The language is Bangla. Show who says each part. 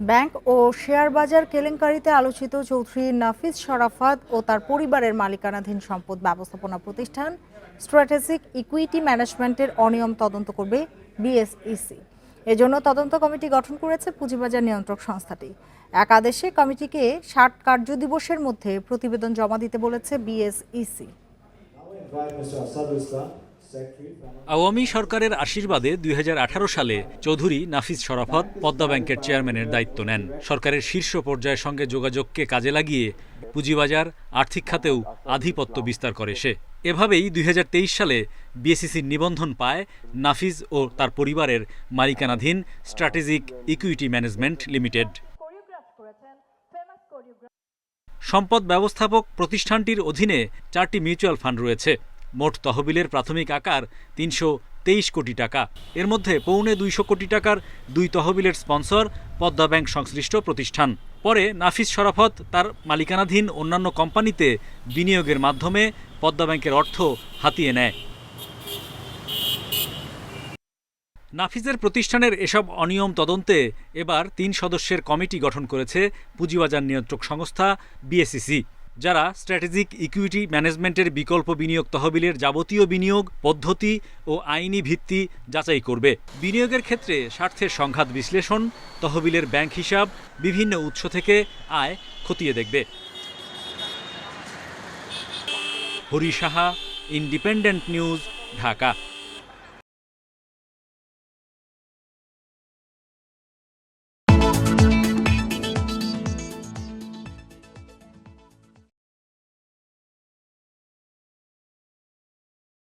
Speaker 1: ব্যাংক ও শেয়ার বাজার কেলেঙ্কারিতে আলোচিত চৌধুরী নাফিস শরাফাত ও তার পরিবারের মালিকানাধীন সম্পদ ব্যবস্থাপনা প্রতিষ্ঠান স্ট্র্যাটেজিক ইকুইটি ম্যানেজমেন্টের অনিয়ম তদন্ত করবে বিএসইসি। এজন্য তদন্ত কমিটি গঠন করেছে পুঁজিবাজার নিয়ন্ত্রক সংস্থাটি। একাদেশে কমিটিকে ষাট কার্যদিবসের মধ্যে প্রতিবেদন জমা দিতে বলেছে বিএসইসি।
Speaker 2: আওয়ামী সরকারের আশীর্বাদে দুই হাজার আঠারো সালে চৌধুরী নাফিস শরাফত পদ্মা ব্যাংকের চেয়ারম্যানের দায়িত্ব নেন। সরকারের শীর্ষ পর্যায়ের সঙ্গে যোগাযোগকে কাজে লাগিয়ে পুঁজিবাজার, আর্থিক খাতেও আধিপত্য বিস্তার করে সে। এভাবেই দুই হাজার তেইশ সালে বিএসিসির নিবন্ধন পায় নাফিজ ও তার পরিবারের মালিকানাধীন স্ট্র্যাটেজিক ইকুইটি ম্যানেজমেন্ট লিমিটেড। সম্পদ ব্যবস্থাপক প্রতিষ্ঠানটির অধীনে চারটি মিউচুয়াল ফান্ড রয়েছে। মোট তহবিলের প্রাথমিক আকার তিনশো তেইশ কোটি টাকা। এর মধ্যে পৌনে দুইশো কোটি টাকার দুই তহবিলের স্পন্সর পদ্মা ব্যাংক সংশ্লিষ্ট প্রতিষ্ঠান। পরে নাফিস শরাফত তার মালিকানাধীন অন্যান্য কোম্পানিতে বিনিয়োগের মাধ্যমে পদ্মা ব্যাংকের অর্থ হাতিয়ে নেয়। নাফিজের প্রতিষ্ঠানের এসব অনিয়ম তদন্তে এবার তিন সদস্যের কমিটি গঠন করেছে পুঁজিবাজার নিয়ন্ত্রক সংস্থা বিএসিসি যারা স্ট্র্যাটেজিক ইকুইটি ম্যানেজমেন্টের বিকল্প বিনিয়োগ তহবিলের যাবতীয় বিনিয়োগ, পদ্ধতি ও আইনি ভিত্তি যাচাই করবে। বিনিয়োগের ক্ষেত্রে স্বার্থের সংঘাত বিশ্লেষণ, তহবিলের ব্যাংক হিসাব, বিভিন্ন উৎস থেকে আয় খতিয়ে দেখবে। Hari Saha, independent news, Dhaka.